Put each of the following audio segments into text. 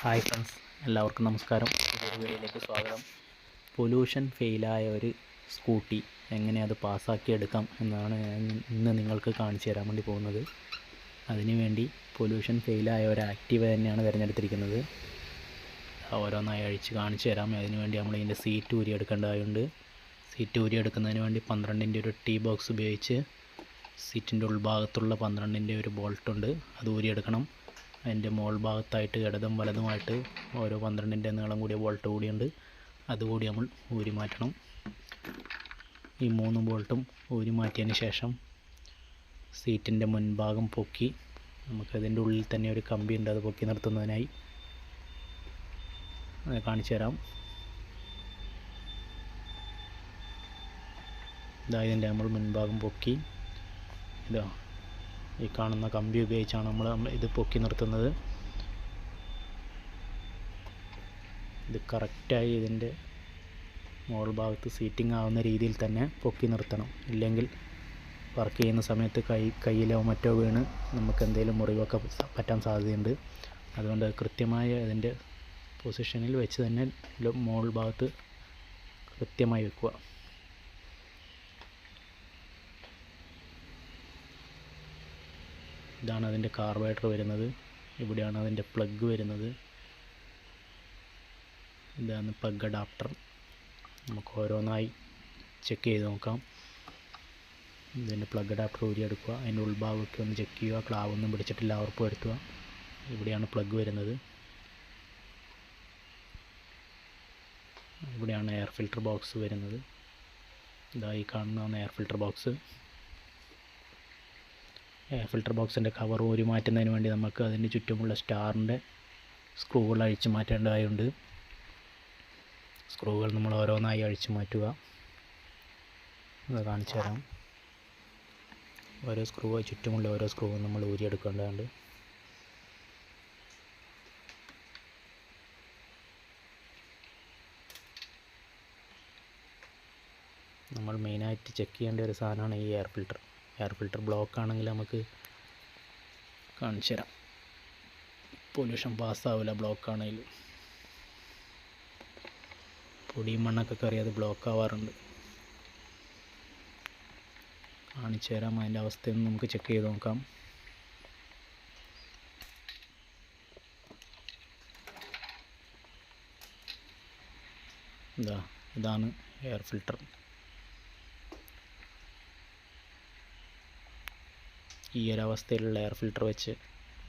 Hi friends എല്ലാവർക്കും നമസ്കാരം. വീഡിയോയിലേക്ക് സ്വാഗതം. പൊല്യൂഷൻ ഫെയിലായ ഒരു സ്കൂട്ടി എങ്ങനെ അത് പാസ്സാക്കിയെടുക്കാം എന്നാണ് ഇന്ന് നിങ്ങൾക്ക് കാണിച്ചു തരാൻ വേണ്ടി പോകുന്നത്. അതിനുവേണ്ടി പൊല്യൂഷൻ ഫെയിലായ ഒരു ആക്റ്റീവ തന്നെയാണ് തിരഞ്ഞെടുത്തിരിക്കുന്നത്. ഓരോന്നായി അഴിച്ച് കാണിച്ചു തരാം. അതിനുവേണ്ടി നമ്മൾ ഇതിന്റെ സീറ്റ് ഊരി എടുക്കേണ്ടതായുണ്ട്. സീറ്റ് ഊരി എടുക്കുന്നതിന് വേണ്ടി പന്ത്രണ്ടിന്റെ ഒരു ടീ ബോക്സ് ഉപയോഗിച്ച് സീറ്റിന്റെ ഉൾഭാഗത്തുള്ള പന്ത്രണ്ടിന്റെ ഒരു ബോൾട്ടുണ്ട്. അത് ഊരിയെടുക്കണം. അതിന്റെ മോൾ ഭാഗത്തായിട്ട് ഇടതും വലതുമായിട്ട് ഓരോ പന്ത്രണ്ടിന്റെ നീളം കൂടിയ ബോൾട്ട് കൂടിയുണ്ട്. അതുകൂടി നമ്മൾ ഊരി മാറ്റണം. ഈ മൂന്ന് ബോൾട്ടും ഊരി മാറ്റിയതിന് ശേഷം സീറ്റിന്റെ മുൻഭാഗം പൊക്കി നമുക്കതിന്റെ ഉള്ളിൽ തന്നെ ഒരു കമ്പി ഉണ്ട് അത് പൊക്കി നിർത്തുന്നതിനായി. കാണിച്ചു തരാം. ഇതാ ഇതിന്റെ നമ്മൾ മുൻഭാഗം പൊക്കി. ഇതാ. ഈ കാണുന്ന കമ്പി ഉപയോഗിച്ചാണ് നമ്മൾ ഇത് പൊക്കി നിർത്തുന്നത്. ഇത് കറക്റ്റായി ഇതിന്റെ മോൾ ഭാഗത്ത് സീറ്റിംഗ് ആവുന്ന രീതിയിൽ തന്നെ പൊക്കി നിർത്തണം. ഇല്ലെങ്കിൽ വർക്ക് ചെയ്യുന്ന സമയത്ത് കൈ കയ്യിലോ മറ്റോ വീണ് നമുക്ക് എന്തെങ്കിലും മുറിവൊക്കെ പറ്റാൻ സാധ്യതയുണ്ട്. അതുകൊണ്ട് കൃത്യമായ അതിന്റെ പൊസിഷനിൽ വെച്ച് തന്നെ മോൾ ഭാഗത്ത് കൃത്യമായി വെക്കുക. ഇതാണ് അതിന്റെ കാർബറേറ്റർ വരുന്നത്. ഇവിടെയാണ് അതിന്റെ പ്ലഗ് വരുന്നത്. ഇതാണ് പ്ലഗ് അഡാപ്റ്റർ നമുക്ക് ഓരോന്നായി ചെക്ക് ചെയ്ത് നോക്കാം. ഇതിന്റെ പ്ലഗ് അഡാപ്റ്റർ ഊരിയെടുക്കുക അതിന്റെ ഉൾഭാഗമൊക്കെ ഒന്ന് ചെക്ക് ചെയ്യുക. ക്ലാവൊന്നും പിടിച്ചിട്ടില്ല. ഉറപ്പ് വരുത്തുക. ഇവിടെയാണ് പ്ലഗ് വരുന്നത്. ഇവിടെയാണ് എയർ ഫിൽറ്റർ ബോക്സ് വരുന്നത്. ഇതായി കാണുന്നതാണ് എയർ ഫിൽറ്റർ ബോക്സ് ഫിൽറ്റർ ബോക്സിന്റെ കവർ ഊരി മാറ്റുന്നതിന് വേണ്ടി നമുക്ക് അതിന് ചുറ്റുമുള്ള സ്റ്റാറിന്റെ സ്ക്രൂകൾ അഴിച്ചു മാറ്റേണ്ടതായുണ്ട്. സ്ക്രൂകൾ നമ്മൾ ഓരോന്നായി അഴിച്ചു മാറ്റുക. അത് കാണിച്ചു തരാം. ഓരോ സ്ക്രൂ ചുറ്റുമുള്ള ഓരോ സ്ക്രൂവും നമ്മൾ ഊരിയെടുക്കേണ്ടതുണ്ട്. നമ്മൾ മെയിനായിട്ട് ചെക്ക് ചെയ്യേണ്ട ഒരു സാധനമാണ് ഈ air filter air filter block ആണെങ്കിൽ നമുക്ക് കാണിച്ചു തരാം. പൊല്യൂഷൻ പാസ്സാവില്ല ബ്ലോക്ക് ആണെങ്കിൽ. പൊടിയും മണ്ണൊക്കെ കയറി അത് ബ്ലോക്ക് ആവാറുണ്ട്. കാണിച്ചു തരാം അതിന്റെ അവസ്ഥയൊന്ന് നമുക്ക് ചെക്ക് ചെയ്ത് നോക്കാം. ഇതാ ഇതാണ് എയർ ഫിൽറ്റർ ഈ ഒരു അവസ്ഥയിലുള്ള എയർ ഫിൽറ്റർ വെച്ച്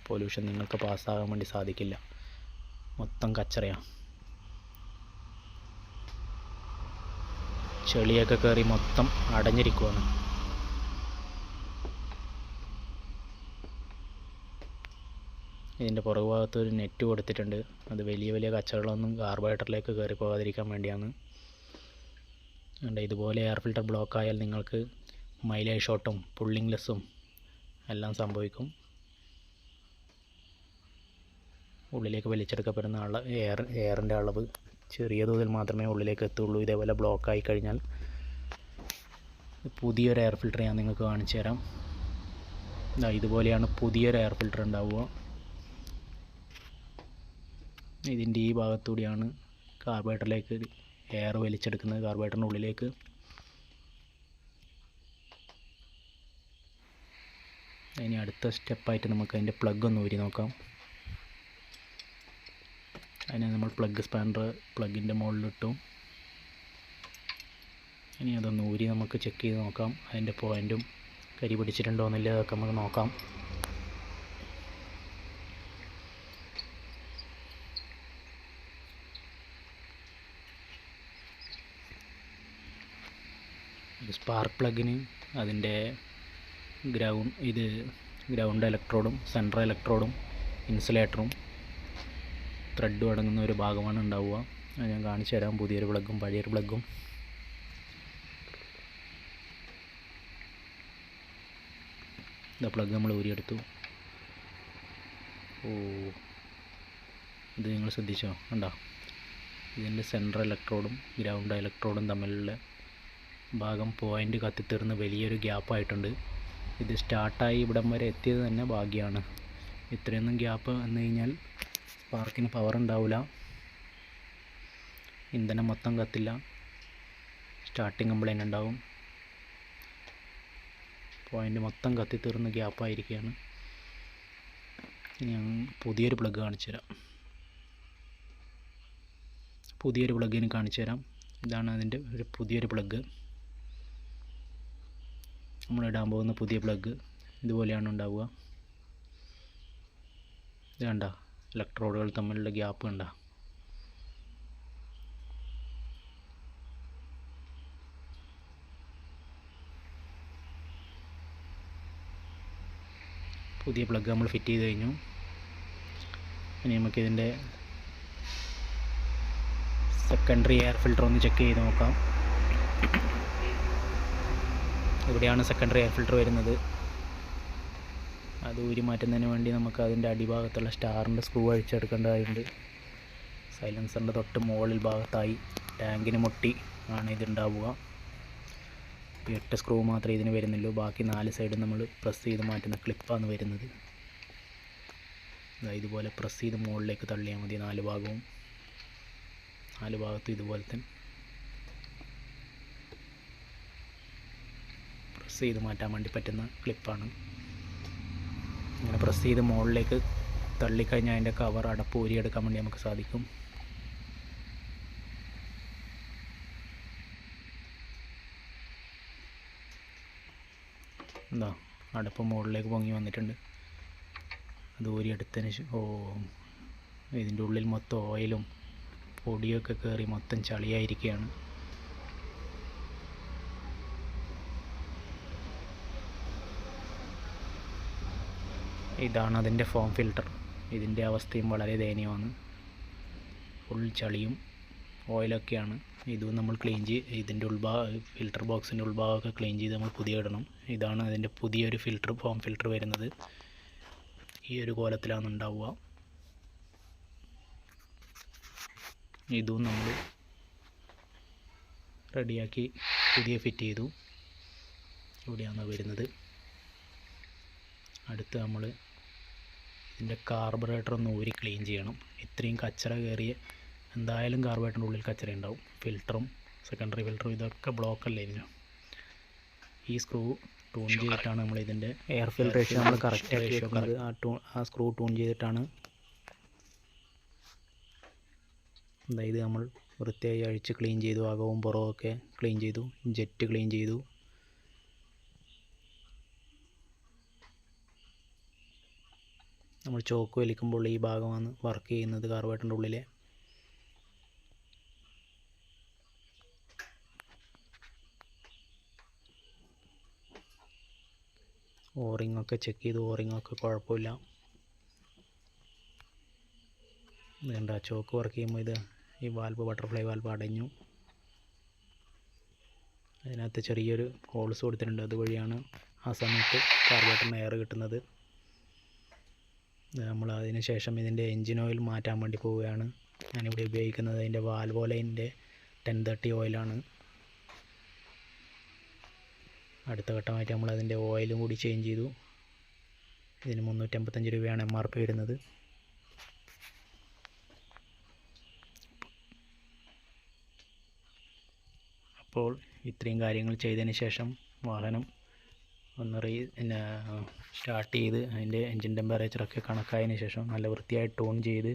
പൊല്യൂഷൻ നിങ്ങൾക്ക് പാസ്സാകാൻ വേണ്ടി സാധിക്കില്ല. മൊത്തം കച്ചറയാണ് ചെളിയൊക്കെ കയറി മൊത്തം അടഞ്ഞിരിക്കുവാണ്. ഇതിന്റെ പുറകുഭാഗത്ത് ഒരു നെറ്റ് കൊടുത്തിട്ടുണ്ട്. അത് വലിയ വലിയ കച്ചറകളൊന്നും കാർബറേറ്ററിലേക്ക് കയറി പോകാതിരിക്കാൻ വേണ്ടിയാണ്. അതുകൊണ്ട് ഇതുപോലെ എയർ ഫിൽറ്റർ ബ്ലോക്ക് ആയാൽ നിങ്ങൾക്ക് മൈലേജ് ഷോട്ടും പുള്ളിംഗ് ലെസ്സും എല്ലാം സംഭവിക്കും. ഉള്ളിലേക്ക് വലിച്ചെടുക്കപ്പെടുന്ന അള എയർ എയറിന്റെ അളവ് ചെറിയ തോതിൽ മാത്രമേ ഉള്ളിലേക്ക് എത്തുള്ളൂ. ഇതേപോലെ ബ്ലോക്ക് ആയി കഴിഞ്ഞാൽ പുതിയൊരു എയർ ഫിൽറ്റർ ഞാൻ നിങ്ങൾക്ക് കാണിച്ചു തരാം. ഇതുപോലെയാണ് പുതിയൊരു എയർ ഫിൽറ്റർ ഉണ്ടാവുക. ഇതിന്റെ ഈ ഭാഗത്തൂടെയാണ് കാർബേറ്ററിലേക്ക് എയർ വലിച്ചെടുക്കുന്നത്. കാർബേറ്ററിന്റെ ഉള്ളിലേക്ക് ഇനി അടുത്ത സ്റ്റെപ്പായിട്ട് നമുക്ക് അതിന്റെ പ്ലഗ് ഒന്ന് ഊരി നോക്കാം. അതിനെ നമ്മൾ പ്ലഗ് സ്പാനർ പ്ലഗിന്റെ മുകളിലിട്ടു. ഇനി അതൊന്ന് ഊരി നമുക്ക് ചെക്ക് ചെയ്ത് നോക്കാം. അതിന്റെ പോയിന്റും കരി പിടിച്ചിട്ടുണ്ടോ എന്നില്ല അതൊക്കെ നമുക്ക് നോക്കാം. സ്പാർക്ക് പ്ലഗിന് അതിന്റെ ഗ്രൗണ്ട് ഇത് ഗ്രൗണ്ട് ഇലക്ട്രോഡും സെൻട്രൽ ഇലക്ട്രോഡും ഇൻസുലേറ്ററും ത്രെഡും അടങ്ങുന്ന ഒരു ഭാഗമാണ് ഉണ്ടാവുക. അത് ഞാൻ കാണിച്ചു തരാം. പുതിയൊരു പ്ലഗും പഴയൊരു പ്ലഗും. ഇതാ പ്ലഗ് നമ്മൾ ഊരിയെടുത്തു. ഓ ഇത് നിങ്ങൾ ശ്രദ്ധിച്ചോ? കണ്ടോ? ഇതിന്റെ സെൻട്രൽ ഇലക്ട്രോഡും ഗ്രൗണ്ട് ഇലക്ട്രോഡും തമ്മിലുള്ള ഭാഗം പോയിന്റ് കത്തിത്തീർന്ന് വലിയൊരു ഗ്യാപ്പായിട്ടുണ്ട്. ഇത് സ്റ്റാർട്ടായി ഇവിടം വരെ എത്തിയത് തന്നെ ഭാഗ്യമാണ് ഇത്രയൊന്നും ഗ്യാപ്പ് വന്നു കഴിഞ്ഞാൽ സ്പാർക്കിന് പവർ ഉണ്ടാവില്ല ഇന്ധനം മൊത്തം കത്തില്ല. സ്റ്റാർട്ടിങ് കംപ്ലൈന്റ് ഉണ്ടാവും. പോയിന്റ് മൊത്തം കത്തി തീർന്ന ഗ്യാപ്പായിരിക്കുകയാണ് ഞാൻ പുതിയൊരു പ്ലഗ് കാണിച്ചു തരാം. പുതിയൊരു പ്ലഗിന് കാണിച്ചു തരാം. ഇതാണ് അതിന്റെ ഒരു പുതിയൊരു പ്ലഗ് നമ്മൾ ഇടാൻ പോകുന്ന പുതിയ പ്ലഗ് ഇതുപോലെയാണ് ഉണ്ടാവുക. ഇത് കണ്ട ഇലക്ട്രോഡുകൾ തമ്മിലുള്ള ഗ്യാപ്പ് കണ്ട. പുതിയ പ്ലഗ് നമ്മൾ ഫിറ്റ് ചെയ്ത് കഴിഞ്ഞു. ഇനി നമുക്കിതിന്റെ സെക്കൻഡറി എയർ ഫിൽറ്റർ ഒന്ന് ചെക്ക് ചെയ്ത് നോക്കാം. ഇവിടെയാണ് സെക്കൻഡറി എയർ ഫിൽറ്റർ വരുന്നത്. അത് ഊരി മാറ്റുന്നതിന് വേണ്ടി നമുക്ക് അതിന്റെ അടിഭാഗത്തുള്ള സ്റ്റാറിന്റെ സ്ക്രൂ അഴിച്ചെടുക്കേണ്ടതായിട്ടുണ്ട്. സൈലൻസറിന്റെ തൊട്ട് മുകളിൽ ഭാഗത്തായി ടാങ്കിന് മുട്ടി ആണ് ഇതുണ്ടാവുക. എട്ട് സ്ക്രൂ മാത്രമേ ഇതിന് വരുന്നുള്ളൂ. ബാക്കി നാല് സൈഡും നമ്മൾ പ്രസ് ചെയ്ത് മാറ്റുന്ന ക്ലിപ്പാണ് വരുന്നത്. ഇതുപോലെ പ്രസ് ചെയ്ത് മുകളിലേക്ക് തള്ളിയാൽ മതി നാല് ഭാഗവും. നാല് ഭാഗത്തും ഇതുപോലെ തന്നെ. പ്രസ് ചെയ്ത് മാറ്റാൻ വേണ്ടി പറ്റുന്ന ക്ലിപ്പാണ് ഇങ്ങനെ പ്രസ് ചെയ്ത് മുകളിലേക്ക് തള്ളിക്കഴിഞ്ഞാൽ അതിന്റെ കവർ അടപ്പ് ഊരിയെടുക്കാൻ വേണ്ടി നമുക്ക് സാധിക്കും. എന്താ അടപ്പ് മുകളിലേക്ക് പൊങ്ങി വന്നിട്ടുണ്ട്. അത് ഊരിയെടുത്തതിന് ഓ ഇതിന്റെ ഉള്ളിൽ മൊത്തം ഓയിലും പൊടിയൊക്കെ കയറി മൊത്തം ചളിയായിരിക്കുകയാണ്. ഇതാണ് അതിന്റെ ഫോം ഫിൽട്ടർ ഇതിന്റെ അവസ്ഥയും വളരെ ദയനീയമാണ്. ഫുൾ ചളിയും ഓയിലൊക്കെയാണ് ഇതും നമ്മൾ ക്ലീൻ ചെയ്ത് ഇതിന്റെ ഉൾഭാഗ ഫിൽട്ടർ ബോക്സിന്റെ ഉൾഭാഗമൊക്കെ ക്ലീൻ ചെയ്ത് നമ്മൾ പുതിയ ഇടണം. ഇതാണ് അതിന്റെ പുതിയൊരു ഫിൽട്ടർ ഫോം ഫിൽട്ടർ വരുന്നത്. ഈ ഒരു കോലത്തിലാണ് ഉണ്ടാവുക. ഇതും നമ്മൾ റെഡിയാക്കി പുതിയ ഫിറ്റ് ചെയ്തു. ഇവിടെയാണ് വരുന്നത്. അടുത്ത് നമ്മൾ ഇതിന്റെ കാർബറേറ്റർ ഒന്ന് ഊരി ക്ലീൻ ചെയ്യണം. ഇത്രയും കച്ചറ കയറിയ എന്തായാലും കാർബറേറ്ററിന്റെ ഉള്ളിൽ കച്ചറ ഉണ്ടാവും. ഫിൽറ്ററും സെക്കൻഡറി ഫിൽറ്ററും ഇതൊക്കെ ബ്ലോക്ക് അല്ലേ ഇതിന്? ഈ സ്ക്രൂ ട്യൂൺ ചെയ്തിട്ടാണ് നമ്മൾ ഇതിന്റെ എയർ ഫിൽട്രേഷൻ നമ്മൾ കറക്റ്റ് ആയിട്ട് ആ ട്യൂൺ ആ സ്ക്രൂ ട്യൂൺ ചെയ്തിട്ടാണ്. അതായത് ഇത് നമ്മൾ വൃത്തിയായി അഴിച്ച് ക്ലീൻ ചെയ്തു. അകവും പുറവും ഒക്കെ ക്ലീൻ ചെയ്തു. ജെറ്റ് ക്ലീൻ ചെയ്തു. നമ്മൾ ചോക്ക് വലിക്കുമ്പോൾ ഈ ഭാഗമാണ് വർക്ക് ചെയ്യുന്നത് കാർബേറ്ററിന്റെ ഉള്ളിലെ. ഓറിംഗ് ഒക്കെ ചെക്ക് ചെയ്തു ഓറിങ്ങൊക്കെ കുഴപ്പമില്ല. വേണ്ട ചോക്ക് വർക്ക് ചെയ്യുമ്പോൾ ഇത് ഈ വാൽവ് ബട്ടർഫ്ലൈ വാൽവ് അടഞ്ഞു. അതിനകത്ത് ചെറിയൊരു ഹോൾസ് കൊടുത്തിട്ടുണ്ട് അതുവഴിയാണ് ആ സമയത്ത് കാർബേറ്ററിന് എയർ കിട്ടുന്നത്. നമ്മൾ അതിന് ശേഷം ഇതിന്റെ എൻജിൻ ഓയിൽ മാറ്റാൻ വേണ്ടി പോവുകയാണ്. ഞാനിവിടെ ഉപയോഗിക്കുന്നത് അതിന്റെ വാൽവോലൈന്റെ ടെൻ തേർട്ടി ഓയിലാണ്. അടുത്ത ഘട്ടമായിട്ട് നമ്മൾ അതിന്റെ ഓയിലും കൂടി ചേഞ്ച് ചെയ്തു. ഇതിന് മുന്നൂറ്റമ്പത്തഞ്ച് രൂപയാണ് എം ആർ പി വരുന്നത്. അപ്പോൾ ഇത്രയും കാര്യങ്ങൾ ചെയ്തതിന് ശേഷം വാഹനം ഒന്ന് റീ പിന്നെ സ്റ്റാർട്ട് ചെയ്ത് അതിന്റെ എൻജിൻ ടെമ്പറേച്ചറൊക്കെ കണക്കായതിന് ശേഷം നല്ല വൃത്തിയായി ടോൺ ചെയ്ത്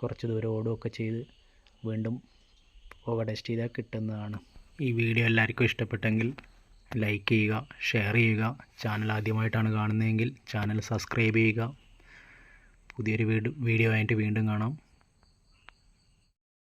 കുറച്ച് ദൂരം ഓടുകയൊക്കെ ചെയ്ത് വീണ്ടും ഓവർ ടെസ്റ്റ് ചെയ്താൽ കിട്ടുന്നതാണ്. ഈ വീഡിയോ എല്ലാവർക്കും ഇഷ്ടപ്പെട്ടെങ്കിൽ ലൈക്ക് ചെയ്യുക ഷെയർ ചെയ്യുക ചാനൽ ആദ്യമായിട്ടാണ് കാണുന്നതെങ്കിൽ ചാനൽ സബ്സ്ക്രൈബ് ചെയ്യുക. പുതിയൊരു വീഡിയോ ആയിട്ട് വീണ്ടും കാണാം.